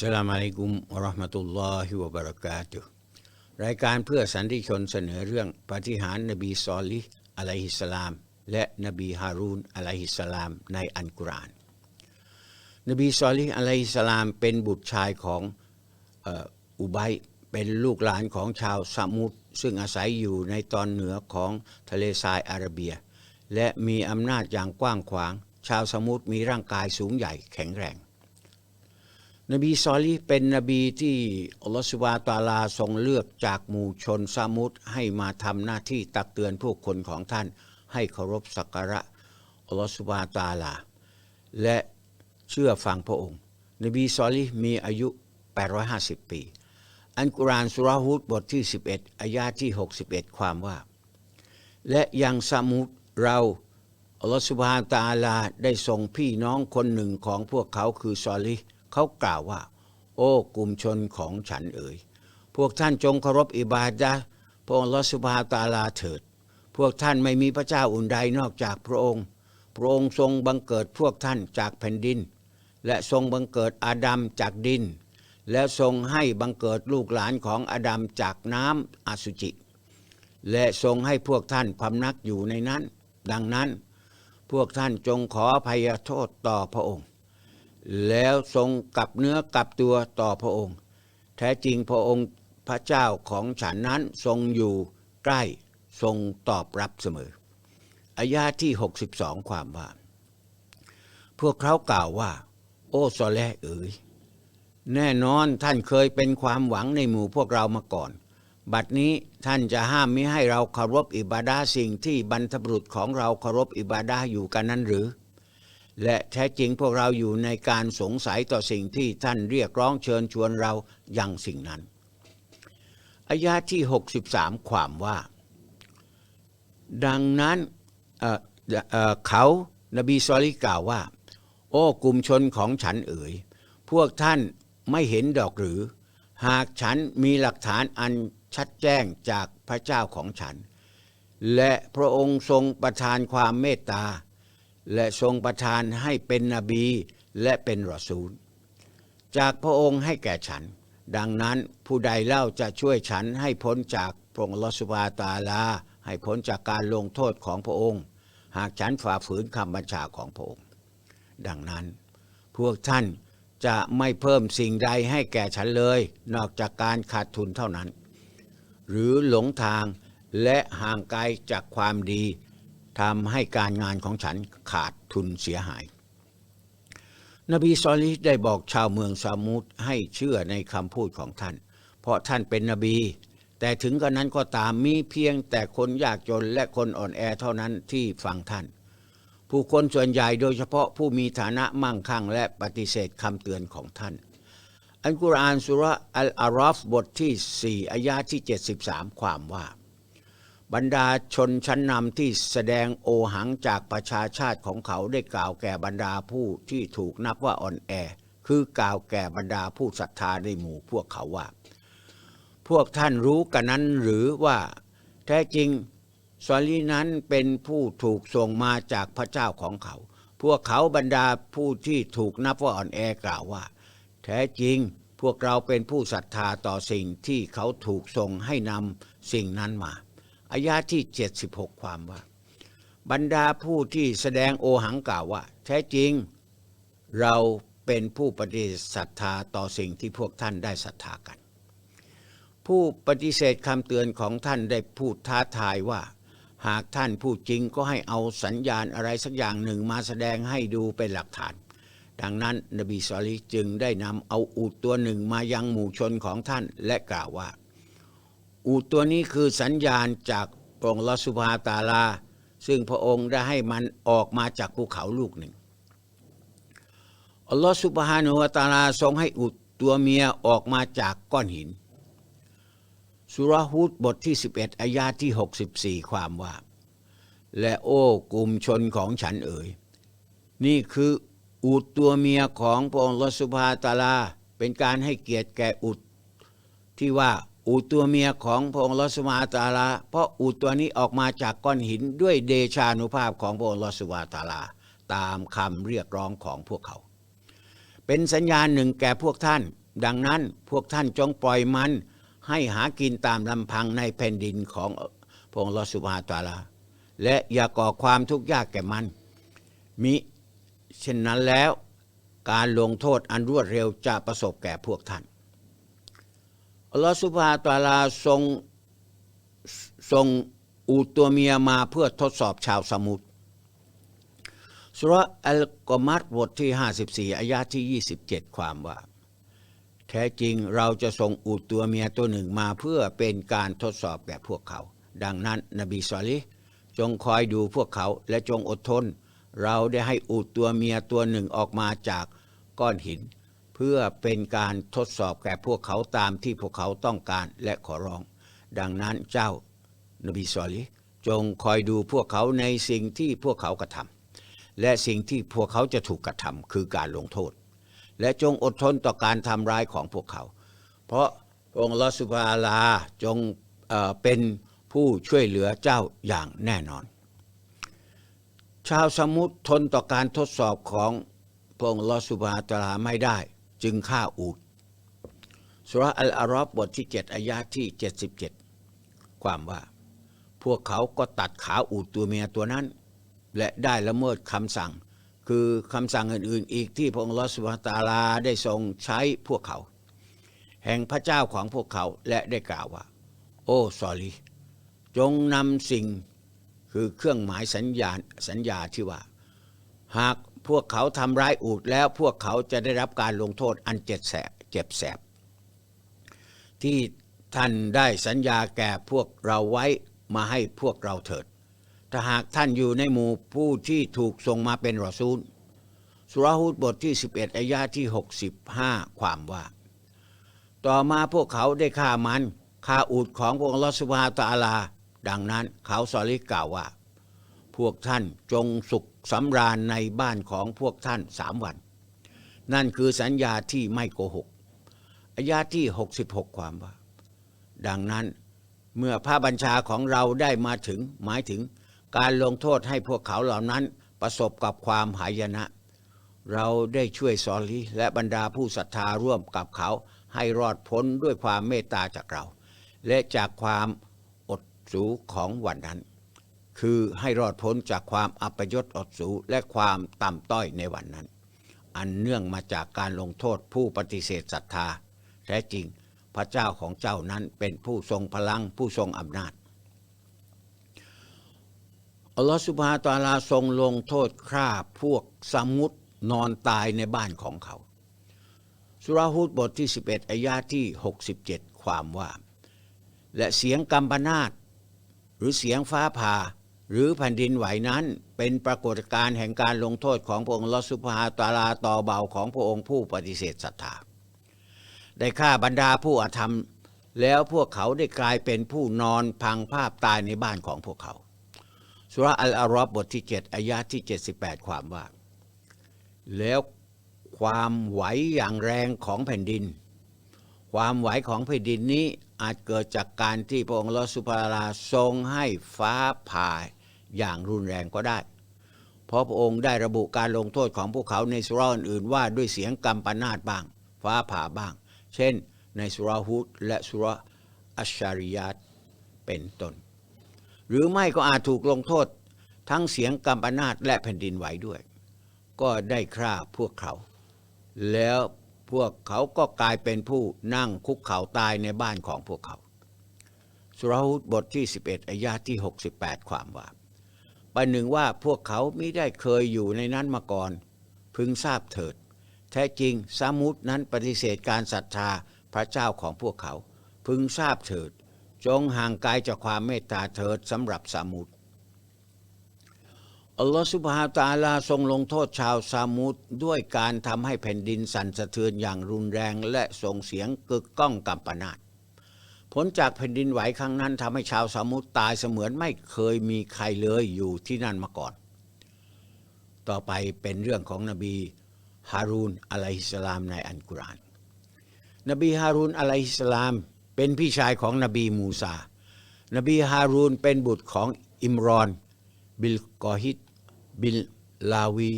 สลามอะลัยกุมวะเราะห์มะตุลลอฮิวะบะเราะกาตุรายการเพื่อสันติชนเสนอเรื่องปฏิหารนบีซอลิฮ์อะลัยฮิสสลาม และนบีฮารูนอะลัยฮิสสลามในอัลกุราน นบีซอลิฮ์อะลัยฮิสสลามเป็นบุตรชายของอุบัยเป็นลูกหลานของชาวซามุดซึ่งอาศัยอยู่ในตอนเหนือของทะเลทรายอาระเบีย และมีอำนาจอย่างกว้างขวาง ชาวสมุทรมีร่างกายสูงใหญ่แข็งแรง นบีซอลีเป็นนบีที่อัลลอฮฺสุบานะตาลาทรงเลือกจากหมู่ชนซามุดให้มาทำหน้าที่ตักเตือนผู้คนของท่าน ให้เคารพสักการะอัลลอฮฺสุบานะตาลา และเชื่อฟังพระองค์ นบีซอลีมีอายุ 850 ปี อันกุรานสุราฮุดบทที่ 11อายาที่ 61 ความว่า และยังสมุดเราอัลลอฮฺสุบานะตาลาได้ส่งพี่น้องคนหนึ่งของพวกเขาคือซอลิ เขากล่าวว่า โอ้กลุ่มชนของฉันเอ๋ยพวกท่านจงเคารพอิบาดะพระองค์ลอสุบาตาลาเถิด พวกท่านไม่มีพระเจ้าอื่นใดนอกจากพระองค์ พระองค์ทรงบังเกิดพวกท่านจากแผ่นดิน และทรงบังเกิดอาดัมจากดิน และทรงให้บังเกิดลูกหลานของอาดัมจากน้ำอสุจิ และทรงให้พวกท่านพำนักอยู่ในนั้น ดังนั้น พวกท่านจงขออภัยโทษต่อพระองค์ แล้วทรงกลับเนื้อกลับตัวต่อพระองค์ แท้จริงพระองค์พระเจ้าของฉันนั้นทรงอยู่ใกล้ทรงตอบรับเสมออายาที่ 62 ความว่า พวกเขากล่าวว่า โอ้ซอแลเอ๋ยแน่นอนท่านเคยเป็นความหวังในหมู่พวกเรามาก่อน บัดนี้ท่านจะห้ามไม่ให้เราเคารพอิบาดาสิ่งที่บรรพบุรุษของเราเคารพอิบาดาอยู่กันนั้นหรือ และแท้จริงพวกเราอยู่ในการสงสัยต่อสิ่งที่ท่านเรียกร้องเชิญชวนเราอย่างสิ่งนั้นอายาที่ 63 ความว่า ดังนั้นเเเขานบีซอลิกล่าวว่า โอ้กลุ่มชนของฉันเอ๋ย พวกท่านไม่เห็นดอกหรือ หากฉันมีหลักฐานอันชัดแจ้งจากพระเจ้าของฉัน และพระองค์ทรงประทานความเมตตา และทรงประทานให้เป็นนบีและเป็นรอซูล จากพระองค์ให้แก่ฉัน ดังนั้นผู้ใดเล่าจะช่วยฉันให้พ้นจากพระองค์ลอสุบาตาลา ให้พ้นจากการลงโทษของพระองค์ หากฉันฝ่าฝืนคำบัญชาของพระองค์ ดังนั้น พวกท่านจะไม่เพิ่มสิ่งใดให้แก่ฉันเลย นอกจากการขาดทุนเท่านั้น หรือหลงทางและห่างไกลจากความดี ทำให้การงานของฉันขาดทุนเสียหาย นบีซอลิห์ได้บอกชาวเมืองซามุดให้เชื่อในคำพูดของท่าน เพราะท่านเป็นนบี แต่ถึงกระนั้นก็ตามมีเพียงแต่คนยากจนและคนอ่อนแอเท่านั้นที่ฟังท่าน ผู้คนส่วนใหญ่โดยเฉพาะผู้มีฐานะมั่งคั่งและปฏิเสธคำเตือนของท่านอันกุรอานสุระอัลอารอฟบทที่ 4อายาที่ 73 ความว่า บรรดาชนชั้นนำที่แสดงโอหังจากประชาชาติของเขาได้กล่าวแก่บรรดาผู้ที่ถูกนับว่าอ่อนแอ คือกล่าวแก่บรรดาผู้ศรัทธาในหมู่พวกเขาว่า พวกท่านรู้กันนั้นหรือว่า แท้จริงซอลีนั้นเป็นผู้ถูกส่งมาจากพระเจ้าของเขา พวกเขาบรรดาผู้ที่ถูกนับว่าอ่อนแอกล่าวว่า แท้จริงพวกเราเป็นผู้ศรัทธาต่อสิ่งที่เขาถูกส่งให้นำสิ่งนั้นมา อายาที่ 76 ความว่า บรรดาผู้ที่แสดงโอหังกล่าวว่า แท้จริงเราเป็นผู้ปฏิเสธศรัทธาต่อสิ่งที่พวกท่านได้ศรัทธากัน ผู้ปฏิเสธคำเตือนของท่านได้พูดท้าทายว่า หากท่านพูดจริงก็ให้เอาสัญญาณอะไรสักอย่างหนึ่งมาแสดงให้ดูเป็นหลักฐาน ดังนั้นนบีซอลิจึงได้นำเอาอูดตัวหนึ่งมายังหมู่ชนของท่านและกล่าวว่า อูดตัวนี้คือสัญญาณจากพระองค์ลอสุภาตาลา ซึ่งพระองค์ได้ให้มันออกมาจากภูเขาลูกหนึ่งอัลลอฮฺสุบฮานุวตาลาทรงให้อุดตัวเมียออกมาจากก้อนหิน สุรห์ฮูดบทที่ 11อายาที่ 64 ความว่า และโอ้กลุ่มชนของฉันเอ๋ย นี่คืออูดตัวเมียของพระองค์ลอสุภาตาลา เป็นการให้เกียรติแก่อูดที่ว่า อูตัวเมียของพระองค์ลอสุภาตาลา เพราะอูตัวนี้ออกมาจากก้อนหินด้วยเดชานุภาพของพระองค์ลอสุภาตาลา ตามคำเรียกร้องของพวกเขา เป็นสัญญาณหนึ่งแก่พวกท่าน ดังนั้นพวกท่านจงปล่อยมัน ให้หากินตามลำพังในแผ่นดินของพระองค์ลอสุบฮาตาลา และอย่าก่อความทุกข์ยากแก่มัน มิเช่นนั้นแล้วการลงโทษอันรวดเร็วจะประสบแก่พวกท่าน อัลลอฮฺสุบฮาตาลาทรงทรงอูตัวเมียมาเพื่อทดสอบชาวสมุทรสุรอัลกอมัดบทที่ 54อายะที่ 27 ความว่า แท้จริงเราจะส่งอูตัวเมียตัวหนึ่งมาเพื่อเป็นการทดสอบแก่พวกเขา ดังนั้นนบีซอลิจงคอยดูพวกเขาและจงอดทน เราได้ให้อูตัวเมียตัวหนึ่งออกมาจากก้อนหิน พื่อเป็นการทดสอบแก่พวกเขาตามที่พวกเขาต้องการและขอร้อง ดังนั้นเจ้านบีซอลิจงคอยดูพวกเขาในสิ่งที่พวกเขากระทำและสิ่งที่พวกเขาจะถูกกระทำคือการลงโทษ และจงอดทนต่อการทำร้ายของพวกเขา เพราะองค์ลอสุภาลาจงเเป็นผู้ช่วยเหลือเจ้าอย่างแน่นอน ชาวสมุทรทนต่อการทดสอบของพระองค์ลอสุภาตาลาไม่ได้ จึงฆ่าอูดสุรอัลอารอบบทที่ 7อายะที่ 77 ความว่า พวกเขาก็ตัดขาอูดตัวเมียตัวนั้น และได้ละเมิดคำสั่ง คือคำสั่งอื่นๆ อีกที่พระองค์ลอสุภาตาลาได้ทรงใช้พวกเขา แห่งพระเจ้าของพวกเขาและได้กล่าวว่า โอ้ซอลีจงนำสิ่งคือเครื่องหมายสัญญาสัญญาที่ว่า หาก พวกเขาทำร้ายอูดแล้วพวกเขาจะได้รับการลงโทษอันเจ็บแสบเจ็บแสบ ที่ท่านได้สัญญาแก่พวกเราไว้มาให้พวกเราเถิดถ้าหากท่านอยู่ในหมู่ผู้ที่ถูกส่งมาเป็นรอซูลสุราฮูดบทที่ 11อายาที่ 65 ความว่า ต่อมาพวกเขาได้ฆ่ามันฆ่าอูดของพวกลอสุบฮาตาลา ดังนั้นเขาสอลิกล่าวว่า พวกท่านจงสุข สำราญในบ้านของพวกท่านสามวัน นั่นคือสัญญาที่ไม่โกหกอายาที่ 66 ความว่า ดังนั้นเมื่อพระบัญชาของเราได้มาถึงหมายถึงการลงโทษให้พวกเขาเหล่านั้นประสบกับความหายนะ เราได้ช่วยซอลีและบรรดาผู้ศรัทธาร่วมกับเขาให้รอดพ้นด้วยความเมตตาจากเรา และจากความอดสูของวันนั้น คือให้รอดพ้นจากความอัปยศอดสูและความต่ำต้อยในวันนั้น อันเนื่องมาจากการลงโทษผู้ปฏิเสธศรัทธาแท้จริงพระเจ้าของเจ้านั้นเป็นผู้ทรงพลังผู้ทรงอำนาจอัลลอฮฺสุบฮาตะอาลาทรงลงโทษฆ่าพวกสมุดนอนตายในบ้านของเขา สุราฮูดบทที่ 11อายาที่ 67 ความว่า และเสียงกัมปนาตหรือเสียงฟ้าผ่า หรือแผ่นดินไหวนั้น เป็นปรากฏการณ์แห่งการลงโทษของพระองค์ลอสุบฮาตาลาต่อเบาของพระองค์ผู้ปฏิเสธศรัทธาได้ฆ่าบรรดาผู้อาธรรม แล้วพวกเขาได้กลายเป็นผู้นอนพังภาพตายในบ้านของพวกเขาสุรอัลอารอบบทที่ 7อายะที่ 78 ความว่า แล้วความไหวอย่างแรงของแผ่นดิน ความไหวของแผ่นดินนี้อาจเกิดจากการที่พระองค์ลอสุภาราทรงให้ฟ้าผ่า อย่างรุนแรงก็ได้ เพราะพระองค์ได้ระบุการลงโทษของพวกเขาในสุราอื่นว่าด้วยเสียงกำปนาตบ้าง ฟ้าผ่าบ้าง เช่น ในสุราฮุดและสุราอัชชาริยัตเป็นต้น หรือไม่ก็อาจถูกลงโทษทั้งเสียงกำปนาตและแผ่นดินไหวด้วย ก็ได้ฆ่าพวกเขา แล้วพวกเขาก็กลายเป็นผู้นั่งคุกเข่าตายในบ้านของพวกเขา สุราหุดบทที่ 11อายาที่ 68 ความว่า ประหนึ่งว่าพวกเขาไม่ได้เคยอยู่ในนั้นมาก่อน พึงทราบเถิด แท้จริงสามุดนั้นปฏิเสธการศรัทธาพระเจ้าของพวกเขา พึงทราบเถิด จงห่างไกลจากความเมตตาเถิดสำหรับสามุดอัลลอฮฺสุบฮาตาลาทรงลงโทษชาวซามุดด้วยการทำให้แผ่นดินสั่นสะเทือนอย่างรุนแรงและส่งเสียงกึกก้องกัมปนาต ผลจากแผ่นดินไหวครั้งนั้นทำให้ชาวซามุดตายเสมือนไม่เคยมีใครเลยอยู่ที่นั่นมาก่อน ต่อไปเป็นเรื่องของนบีฮารูนอะลัยฮิสสลามในอันกุราน นบีฮารูนอะลัยฮิสสลามเป็นพี่ชายของนบีมูซา นบีฮารูนเป็นบุตรของอิมรอน บิลกอฮิดบินลาวี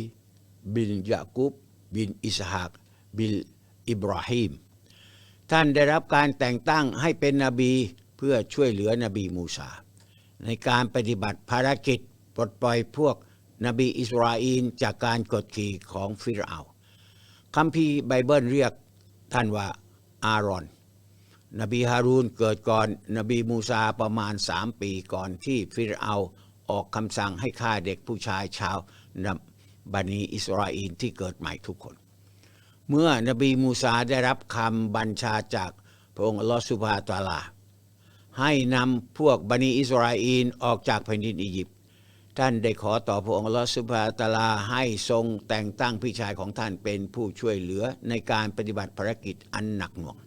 บินยากุบ บินอิสฮาก บินอิบราฮิม ท่านได้รับการแต่งตั้งให้เป็นนบีเพื่อช่วยเหลือนบีมูซา ในการปฏิบัติภารกิจปลดปล่อยพวกนบีอิสราเอลจากการกดขี่ของฟิรเอาคัมภีร์ไบเบิลเรียกท่านว่าอารอน นบีฮารูนเกิดก่อนนบีมูซาประมาณสามปีก่อนที่ฟิรเอาออกคำสั่งให้ฆ่าเด็กผู้ชายชาวนบันีอิสราเอลที่เกิดใหม่ทุกคน เมื่อนบีมูซาได้รับคำบัญชาจากพระองค์อัลลอฮฺสุบฮาตาลา ให้นำพวกบันิอิสราเอลออกจากแผ่นดินอียิปต์ท่านได้ขอต่อพระองค์ลอสุบฮาตาลาให้ทรงแต่งตั้งพี่ชายของท่านเป็นผู้ช่วยเหลือในการปฏิบัติภารกิจอันหนักหน่วง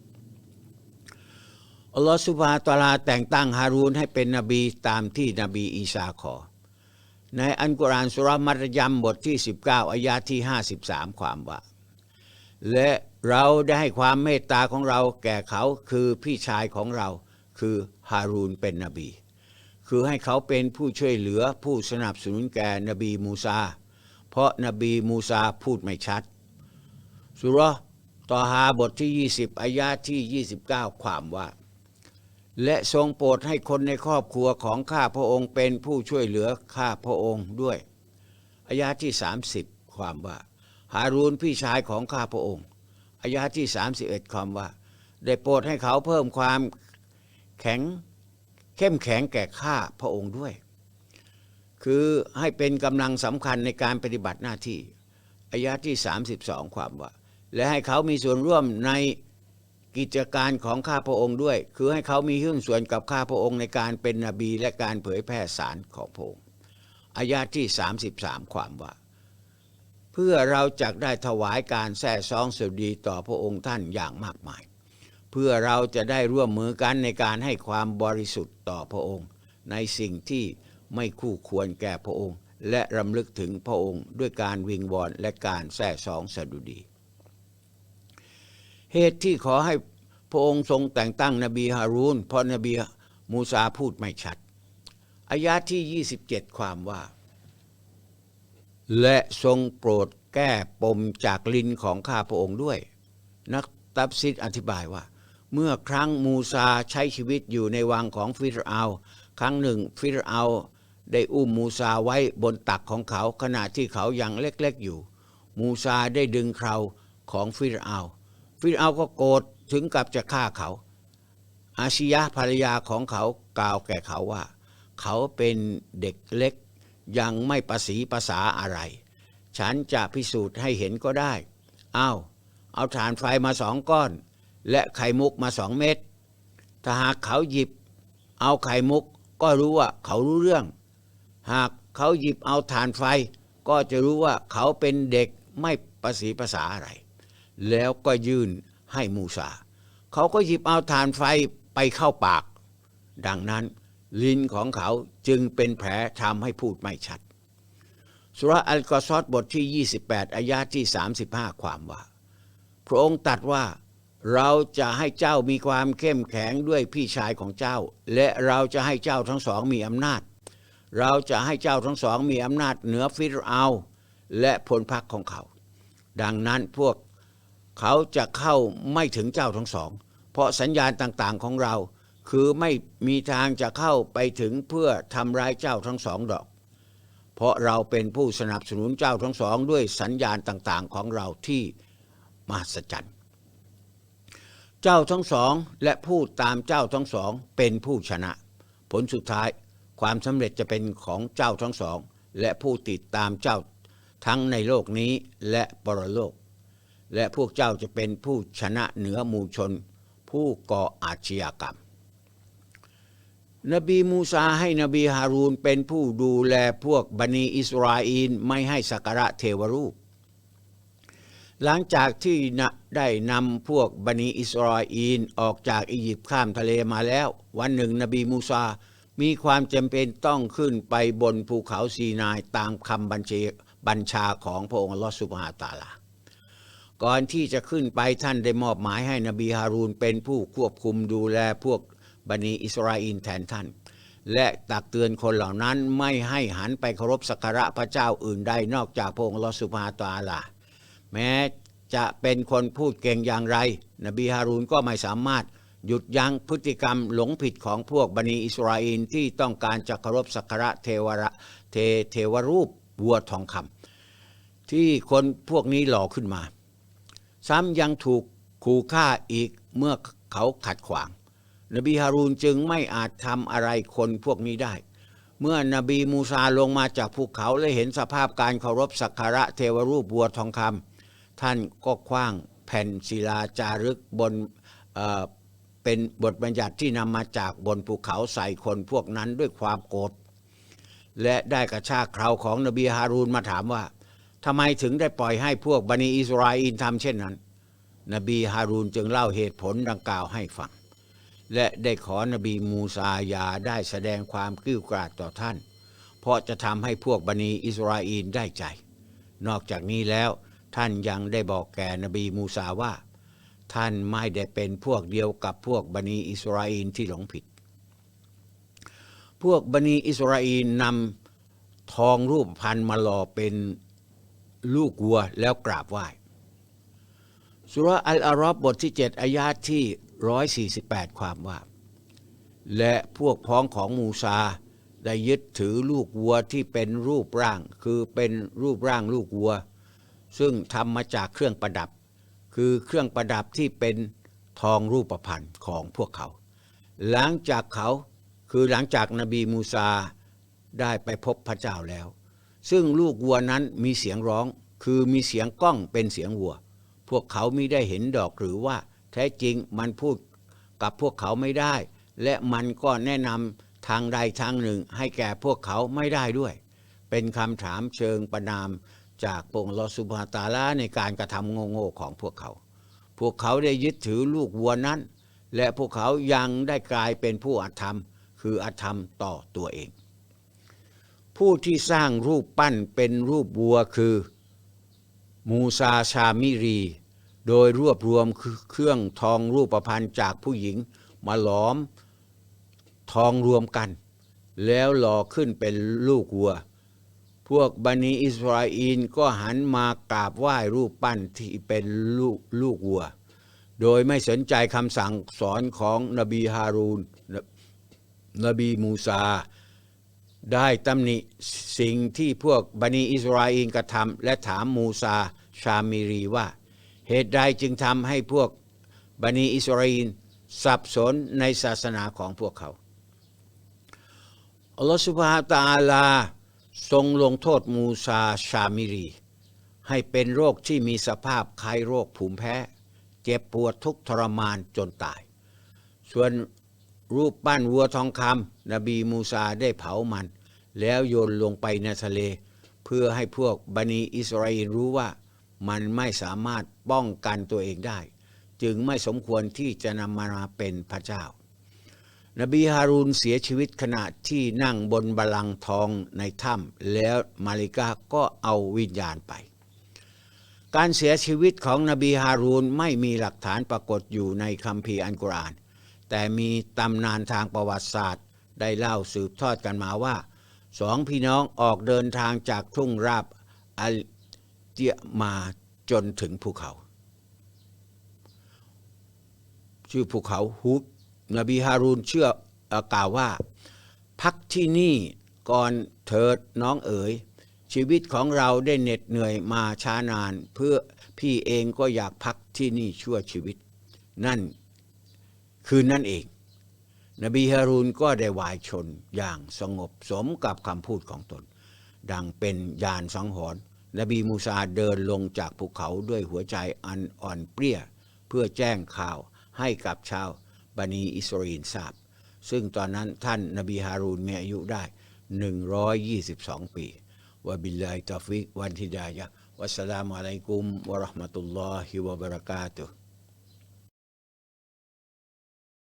อัลลอฮฺสุบฮาตาลาแต่งตั้งฮารูนให้เป็นนบีตามที่นบีอีสาขอ ในอันกุรอานสุราะห์มัรยมบทที่ 19อายาที่ 53 ความว่า และเราได้ให้ความเมตตาของเราแก่เขาคือพี่ชายของเรา คือฮารูนเป็นนบี คือให้เขาเป็นผู้ช่วยเหลือผู้สนับสนุนแก่นบีมูซา เพราะนบีมูซาพูดไม่ชัดสุราะตอฮาบทที่ 20อายาที่ 29 ความว่า และทรงโปรดให้คนในครอบครัวของข้าพระองค์เป็นผู้ช่วยเหลือข้าพระองค์ด้วยอายาที่ 30 ความว่า ฮารูนพี่ชายของข้าพระองค์อายาที่ 31ความว่า ได้โปรดให้เขาเพิ่มความแข็งเข้มแข็งแก่ข้าพระองค์ด้วย คือให้เป็นกำลังสำคัญในการปฏิบัติหน้าที่อายะที่ 32 ความว่า และให้เขามีส่วนร่วมในกิจการของข้าพระองค์ด้วย คือให้เขามีหุ้นส่วนกับข้าพระองค์ในการเป็นนบีและการเผยแพร่สารของพระองค์อายะที่ 33 ความว่า พื่อเราจะได้ถวายการแส่ซองสดีต่อพระองค์ท่านอย่างมากมาย เพื่อเราจะได้ร่วมมือกันในการให้ความบริสุทธิ์ต่อพระองค์ ในสิ่งที่ไม่คู่ควรแก่พระองค์ และรำลึกถึงพระองค์ด้วยการวิงวอนและการแส่ซองสดุดี เหตุที่ขอให้พระองค์ทรงแต่งตั้งนบีฮารูนเพราะนบีมูซาพูดไม่ชัดอายะที่ 27 ความว่า และทรงโปรดแก้ปมจากลิ้นของข้าพระองค์ด้วย นักตับซิดอธิบายว่า เมื่อครั้งมูซาใช้ชีวิตอยู่ในวังของฟิรเอาครั้งหนึ่งฟิรเอาได้อุ้มมูซาไว้บนตักของเขาขณะที่เขายังเล็กๆอยู่ มูซาได้ดึงเคราของฟิรเอาฟิรเอาก็โกรธถึงกับจะฆ่าเขา อาชียะภรรยาของเขากล่าวแก่เขาว่า เขาเป็นเด็กเล็ก ยังไม่ประสีภาษาอะไร ฉันจะพิสูจน์ให้เห็นก็ได้อ้าวเอาถ่านไฟมาสองก้อน และไข่มุกมาสองเม็ดถ้าหากเขาหยิบ เอาไข่มุกก็รู้ว่าเขารู้เรื่อง หากเขาหยิบเอาถ่านไฟ ก็จะรู้ว่าเขาเป็นเด็กไม่ประสีภาษาอะไร แล้วก็ยื่นให้มูซาเขาก็หยิบเอาถ่านไฟไปเข้าปาก ดังนั้น ลิ้นของเขาจึงเป็นแผลทำให้พูดไม่ชัด สุรอัลกอซอดบทที่ 28 อายาที่ 35 ความว่า พระองค์ตัดว่า เราจะให้เจ้ามีความเข้มแข็งด้วยพี่ชายของเจ้า และเราจะให้เจ้าทั้งสองมีอำนาจ เราจะให้เจ้าทั้งสองมีอำนาจเหนือฟิรเอาและพลพรรคของเขา ดังนั้นพวกเขาจะเข้าไม่ถึงเจ้าทั้งสอง เพราะสัญญาณต่างๆของเรา คือไม่มีทางจะเข้าไปถึงเพื่อทำร้ายเจ้าทั้งสองดอก เพราะเราเป็นผู้สนับสนุนเจ้าทั้งสองด้วยสัญญาณต่างๆ ของเราที่มหัศจรรย์ เจ้าทั้งสองและผู้ตามเจ้าทั้งสองเป็นผู้ชนะ ผลสุดท้ายความสำเร็จจะเป็นของเจ้าทั้งสอง และผู้ติดตามเจ้าทั้งในโลกนี้และปรโลก และพวกเจ้าจะเป็นผู้ชนะเหนือหมู่ชน ผู้ก่ออาชญากรรม นบีมูซาให้นบีฮารูนเป็นผู้ดูแลพวกบันีอิสราเอลไม่ให้สักการะเทวรูป หลังจากที่นะได้นำพวกบันีอิสราเอลออกจากอียิปต์ข้ามทะเลมาแล้ว วันหนึ่งนบีมูซา มีความจำเป็นต้องขึ้นไปบนภูเขาซีนายตามคำบัญชาบัญชาของพระองค์ลอสุบฮาตาลาก่อนที่จะขึ้นไปท่านได้มอบหมายให้นบีฮารูนเป็นผู้ควบคุมดูแลพวก บันีอิสราเอลแทนท่าน และตักเตือนคนเหล่านั้นไม่ให้หันไปเคารพสักการะพระเจ้าอื่นใดนอกจากพระองค์ลอสุบฮาตาลาแม้จะเป็นคนพูดเก่งอย่างไร นบีฮารูนก็ไม่สามารถหยุดยั้งพฤติกรรมหลงผิดของพวกบันิอิสราเอลที่ต้องการจะเคารพสักการะเทวระเทเทวรูปวัวทองคำที่คนพวกนี้หล่อขึ้นมา ซ้ำยังถูกขู่ฆ่าอีกเมื่อเขาขัดขวาง นบีฮารูนจึงไม่อาจทำอะไรคนพวกนี้ได้ เมื่อนบีมูซาลงมาจากภูเขาและเห็นสภาพการเคารพสักการะเทวรูปวัวทองคำท่านก็คว้างแผ่นศิลาจารึกบนเอ่อเป็นบทบัญญัติที่นำมาจากบนภูเขาใส่คนพวกนั้นด้วยความโกรธและได้กระชากเคราของนบีฮารูนมาถามว่าทำไมถึงได้ปล่อยให้พวกบันิอิสราเอลทำเช่นนั้น นบีฮารูนจึงเล่าเหตุผลดังกล่าวให้ฟัง และได้ขอนบีมูซายาได้แสดงความกริ้วกราดต่อท่าน เพราะจะทำให้พวกบันิอิสราเอลได้ใจ นอกจากนี้แล้วท่านยังได้บอกแก่นบีมูซาว่า ท่านไม่ได้เป็นพวกเดียวกับพวกบันิอิสราเอลที่หลงผิด พวกบันิอิสราเอลนำทองรูปพันมาหล่อเป็นลูกวัวแล้วกราบไหว้สุราอัลอารอบบทที่ 7 อายาที่ 148 ความว่า และพวกพ้องของมูซาได้ยึดถือลูกวัวที่เป็นรูปร่าง คือเป็นรูปร่างลูกวัว ซึ่งทำมาจากเครื่องประดับ คือเครื่องประดับที่เป็นทองรูปพรรณของพวกเขา หลังจากเขาคือหลังจากนบีมูซาได้ไปพบพระเจ้าแล้ว ซึ่งลูกวัวนั้นมีเสียงร้อง คือมีเสียงก้องเป็นเสียงวัว พวกเขาม่ได้เห็นดอกหรือว่า แท้จริงมันพูดกับพวกเขาไม่ได้ และมันก็แนะนำทางใดทางหนึ่งให้แก่พวกเขาไม่ได้ด้วย เป็นคำถามเชิงประนามจากปงลอสุบาตาลาในการกระทำโง่ๆของพวกเขา พวกเขาได้ยึดถือลูกวัวนั้น และพวกเขายังได้กลายเป็นผู้อาธรรม คืออาธรรมต่อตัวเอง ผู้ที่สร้างรูปปั้นเป็นรูปวัวคือ มูซาชามิรี โดยรวบรวมเครื่องทองรูปพรรณจากผู้หญิง มาหลอมทองรวมกัน แล้วหล่อขึ้นเป็นลูกวัว พวกบันิอิสราเอลก็หันมากราบไหว้รูปปั้นที่เป็นลูกลูกวัว โดยไม่สนใจคำสั่งสอนของนบีฮารูนนบีมูซา ได้ตำหนิสิ่งที่พวกบันิอิสราเอลกระทำและถามมูซาชามิรีว่า เหตุใดจึงทำให้พวกบันิอิสราเอลสับสนในศาสนาของพวกเขาอัลลอฮฺสุบฮานะฮูวะตะอาลาทรงลงโทษมูซาชามิรี ให้เป็นโรคที่มีสภาพคล้ายโรคภูมิแพ้ เจ็บปวดทุกทรมานจนตาย ส่วนรูปปั้นวัวทองคำนบีมูซาได้เผามัน แล้วโยนลงไปในทะเล เพื่อให้พวกบันิอิสราเอลรู้ว่ามันไม่สามารถ ป้องกันตัวเองได้ จึงไม่สมควรที่จะนำมาเป็นพระเจ้า นบีฮารูนเสียชีวิตขณะที่นั่งบนบัลลังก์ทองในถ้ำแล้วมาลิกาก็เอาวิญญาณไป การเสียชีวิตของนบีฮารูนไม่มีหลักฐานปรากฏอยู่ในคัมภีร์อันกุรอาน แต่มีตำนานทางประวัติศาสตร์ ได้เล่าสืบทอดกันมาว่าสองพี่น้องออกเดินทางจากทุ่งราบอัลเจียมา จนถึงภูเขา ชื่อภูเขาฮุดนบีฮารูนเชื่ออกล่าวว่า พักที่นี่ก่อนเถิดน้องเอ๋ย ชีวิตของเราได้เหน็ดเหนื่อยมาช้านาน เพื่อพี่เองก็อยากพักที่นี่ชั่วชีวิต นั่นคือนั่นเอง นบีฮารูนก็ได้วายชนอย่างสงบสมกับคำพูดของตน ดังเป็นยานสังหรณ์ นบีมูซาเดินลงจากภูเขาด้วยหัวใจอันอ่อนเปรี้ย เพื่อแจ้งข่าวให้กับชาวบันีอิสราเอลทราบ ซึ่งตอนนั้นท่านนบีฮารูนมีอายุได้ 122 ปีวะบิลลาฮิตอฟิกวันทิดายะวัสสลามุอะลัยกุมวะราะห์มะตุลลอฮิวะบะเราะกาตุฮ์